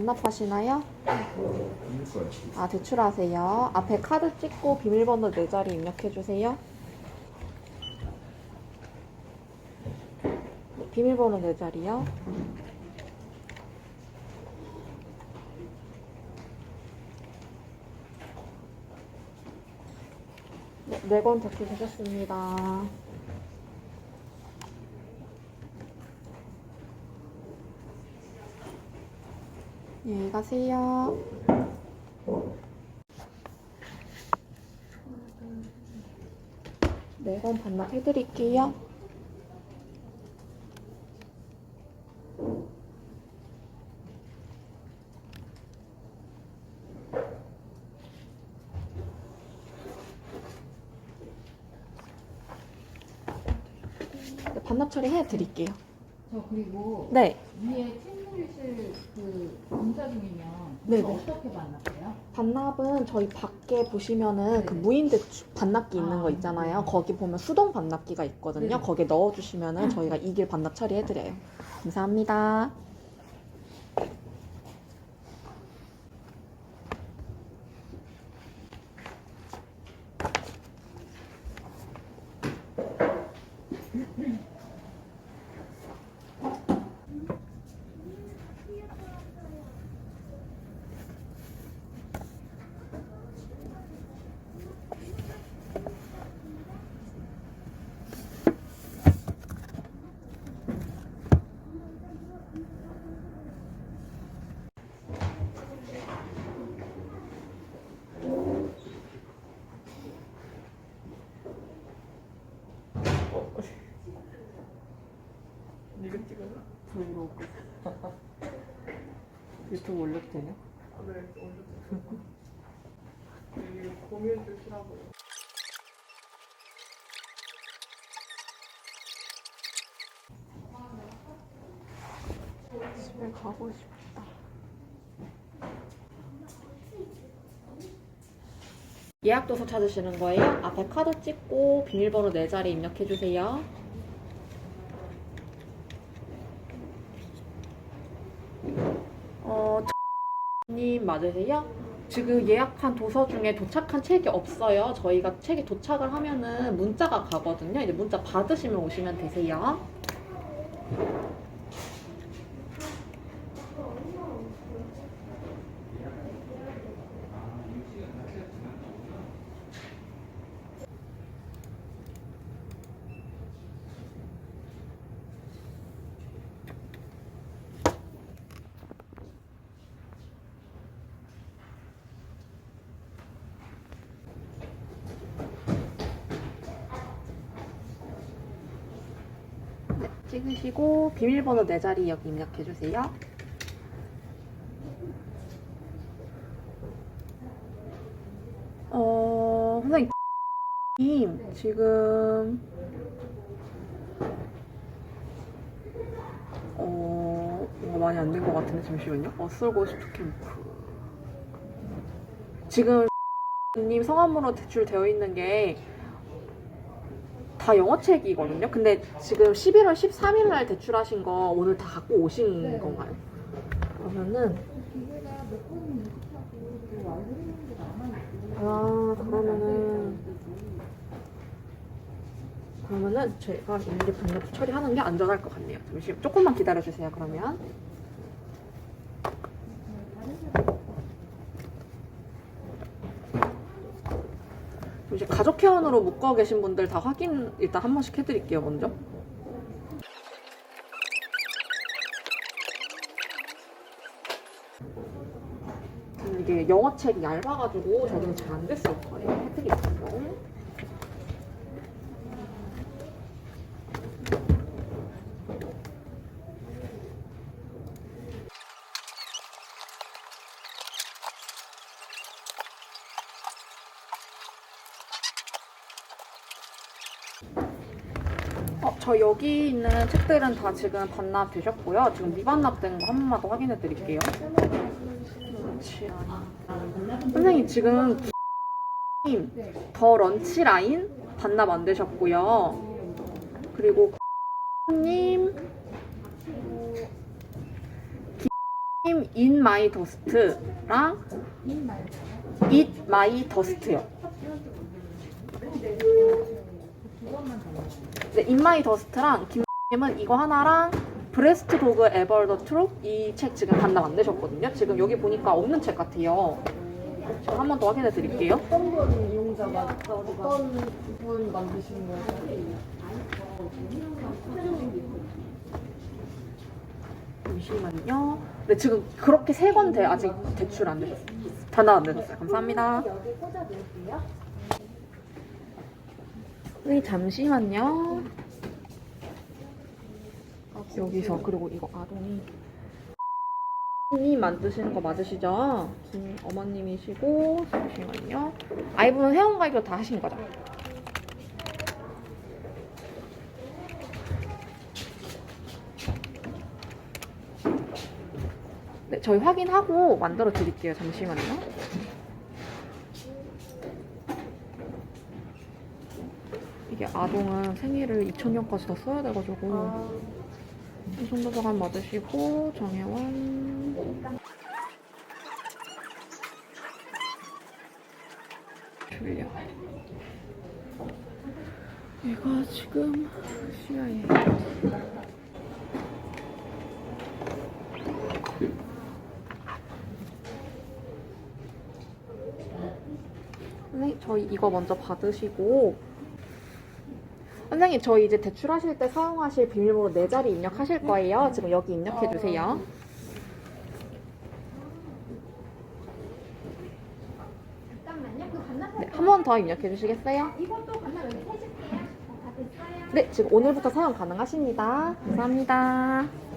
반납하시나요? 아, 대출하세요. 앞에 카드 찍고 비밀번호 네 자리 입력해주세요. 네, 비밀번호 네 자리요. 네, 네건 대출 되셨습니다. 안녕히 가세요. 네건 반납해드릴게요. 네, 반납 처리해 드릴게요. 저 그리고 네. 위에 침실실 그 검사 중이면 네네. 그거 어떻게 만났어요? 반납은 저희 밖에 보시면은 그 무인 대출 반납기 있는 거 있잖아요. 거기 보면 수동 반납기가 있거든요. 네네. 거기에 넣어주시면은 저희가 이 길 반납 처리해드려요. 감사합니다. 유튜브 올려도 되냐? 아, 네, 올려주세요. 이거 공유해 주시라고요. 집에 가고 싶다. 예약 도서 찾으시는 거예요? 앞에 카드 찍고 비밀번호 네 자리 입력해 주세요. 어, 님 맞으세요? 지금 예약한 도서 중에 도착한 책이 없어요. 저희가 책이 도착을 하면은 문자가 가거든요. 이제 문자 받으시면 오시면 되세요. 네, 찍으시고 비밀번호 네 자리 여기 입력해 주세요. 어, 선생님 님, 지금 어, 뭔가 많이 안 된 것 같은데 잠시만요. 어슬고스트 캠프 지금 님 성함으로 대출되어 있는 게 다 영어책이거든요. 근데 지금 11월 13일 날 대출하신 거 오늘 다 갖고 오신 네. 건가요? 그러면은 아 그러면은 그러면은 제가 일일이 반납 처리하는 게 안전할 것 같네요. 잠시 조금만 기다려 주세요. 그러면 가족 회원으로 묶어 계신 분들 다 확인 일단 한 번씩 해드릴게요. 먼저. 음, 이게 영어책이 얇아가지고 저는 잘안 됐을 거예요. 해드릴게요. 어, 저 여기 있는 책들은 다 지금 반납 되셨고요. 지금 미반납된 거 한 번만 더 확인해 드릴게요. 선생님 지금 님, 더 런치 라인 반납 안 되셨고요. 그리고 님, 님인 말고. Eat My Dust요. 두 번만 더. 네, In My Dust랑 김님은 이거 하나랑 브레스트 도그 에버 더 트룩 이책 지금 반납 안 되셨거든요. 지금 여기 보니까 없는 책 같아요. 제가 한 번 더 확인해 드릴게요. 어떤 분 이용자가 어떤 분 만드신 거예요? 잠시만요. 네, 지금 그렇게 세 권 돼 아직 대출 안 되셨어요. 안 되셨어요. 감사합니다. 여기 꽂아놓을게요. 네, 잠시만요. 여기서 그리고 이거 아동이 님 만드시는 거 맞으시죠? 김 어머님이시고 잠시만요. 아이분은 회원가입도 다 하신 거죠? 네, 저희 확인하고 만들어 드릴게요. 잠시만요. 이게 아동은 생일을 2000년까지 다 써야 돼가지고. 이송도서관 맞으시고 정혜원. 줄려 얘가 지금 시야에 네, 저희 이거 먼저 받으시고 선생님 저희 이제 대출하실 때 사용하실 비밀번호 네 자리 입력하실 거예요. 지금 여기 입력해 주세요. 잠깐만요. 그 반납 네, 한번 더 입력해 주시겠어요? 이것도 반납 여기 해줄게요. 어, 다 됐어요. 네, 지금 오늘부터 사용 가능하십니다. 감사합니다.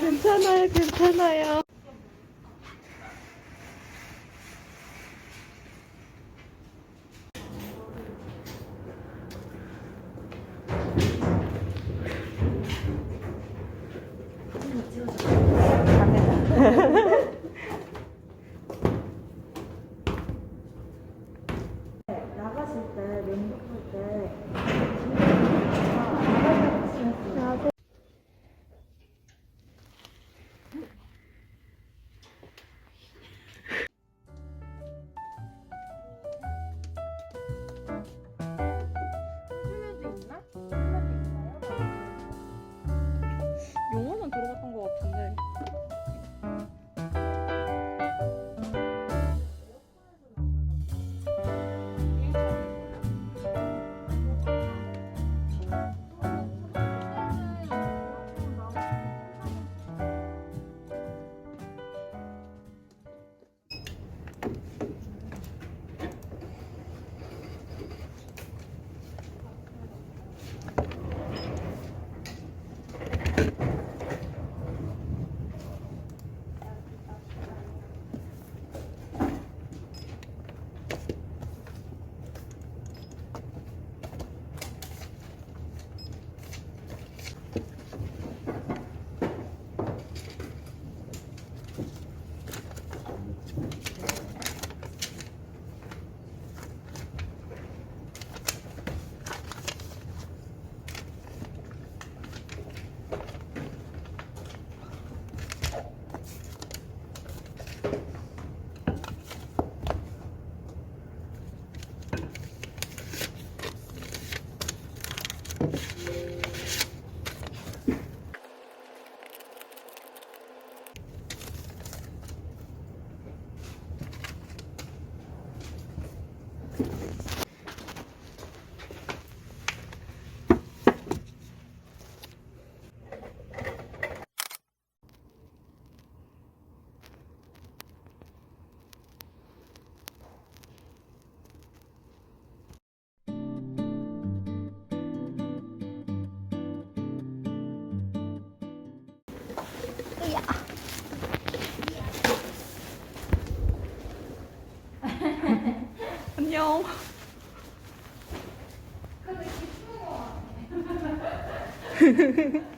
괜찮아요, 괜찮아요. 안녕.